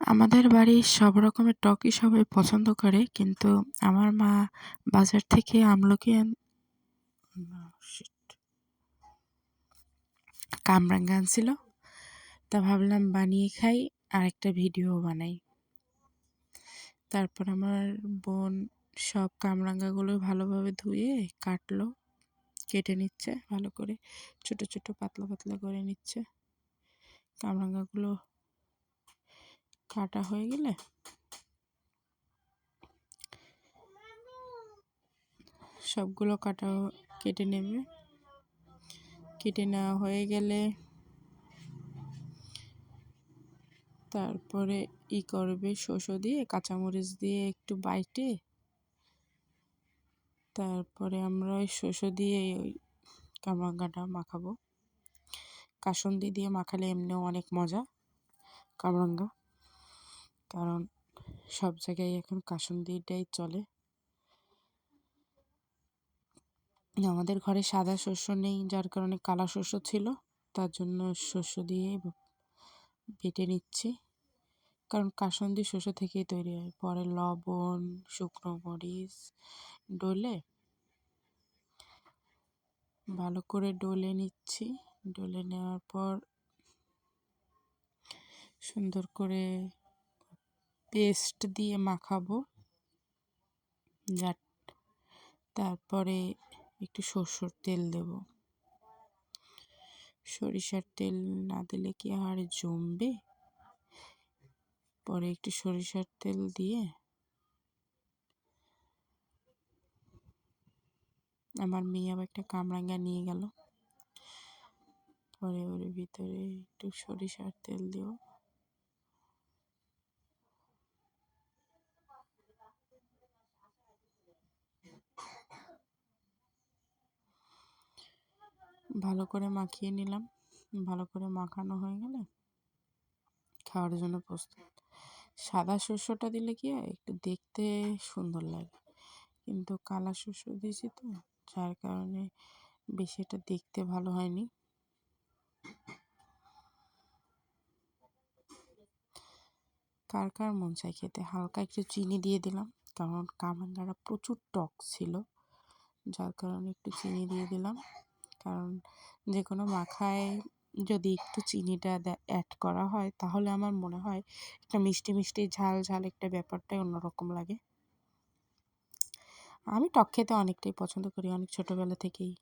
আমাদের বাড়ির সব রকমের টকই সবাই পছন্দ করে, কিন্তু আমার মা বাজার থেকে আমলকি কামরাঙ্গা আনছিল। তা ভাবলাম বানিয়ে খাই আর একটা ভিডিও বানাই। তারপর আমার বোন সব কামরাঙ্গাগুলো ভালোভাবে ধুয়ে কাটলো, কেটে নিচ্ছে, ভালো করে ছোট ছোট পাতলা পাতলা করে নিচ্ছে। কামরাঙ্গাগুলো কাটা হয়ে গেলে সবগুলো কাটা কেটে নেবে। কেটে নেওয়া হয়ে গেলে তারপরে ই করবে শসো দিয়ে, কাঁচামরিচ দিয়ে একটু বাইটে। তারপরে আমরা ওই শসো দিয়ে ওই কামরাঙ্গাটা মাখাবো। কাসন্দি দিয়ে মাখালে এমনিও অনেক মজা কামরাঙ্গা কারণ সব জায়গায় এখন কাসুন্দিটাই চলে। আমাদের ঘরে সাদা শস্য নেই, যার কারণে কালা শস্য ছিল। তার জন্য শস্য দিয়ে বেটে নিচ্ছি। কারণ কাসন্দি শস্য থেকেই তৈরি হয়। পরে লবণ, শুকনো মরিচ ডলে ভালো করে ডলে নিচ্ছি। ডলে নেওয়ার পর সুন্দর করে পেস্ট দিয়ে মাখাবো। যা তারপরে একটু সরষের তেল দেব। সরিষার তেল না দিলে কি আর জমবে? পরে একটু সরিষার তেল দিয়ে আমার মেয়ে আবার একটা কামরাঙ্গা নিয়ে গেল। পরে ওর ভিতরে একটু সরিষার তেল দেবো। ভালো করে মাখিয়ে নিলাম। ভালো করে মাখানো হয়ে গেলে খাওয়ার জন্য প্রস্তুত। সাদা শস্যটা দিলে কি হয়? একটু দেখতে সুন্দর লাগে। কিন্তু কালা শস্য দিয়েছি তো, যার কারণে বেশি এটা দেখতে ভালো হয়নি। কার কার মন চাই খেতে? হালকা একটু চিনি দিয়ে দিলাম, কারণ কামাঙ্গারা প্রচুর টক ছিল, যার কারণে একটু চিনি দিয়ে দিলাম। কারণ যে কোনো মাখায় যদি একটু চিনিটা অ্যাড করা হয়, তাহলে আমার মনে হয় একটা মিষ্টি মিষ্টি ঝাল ঝাল একটা ব্যাপারটাই অন্যরকম লাগে। আমি টক খেতে অনেকটাই পছন্দ করি, অনেক ছোটোবেলা থেকেই।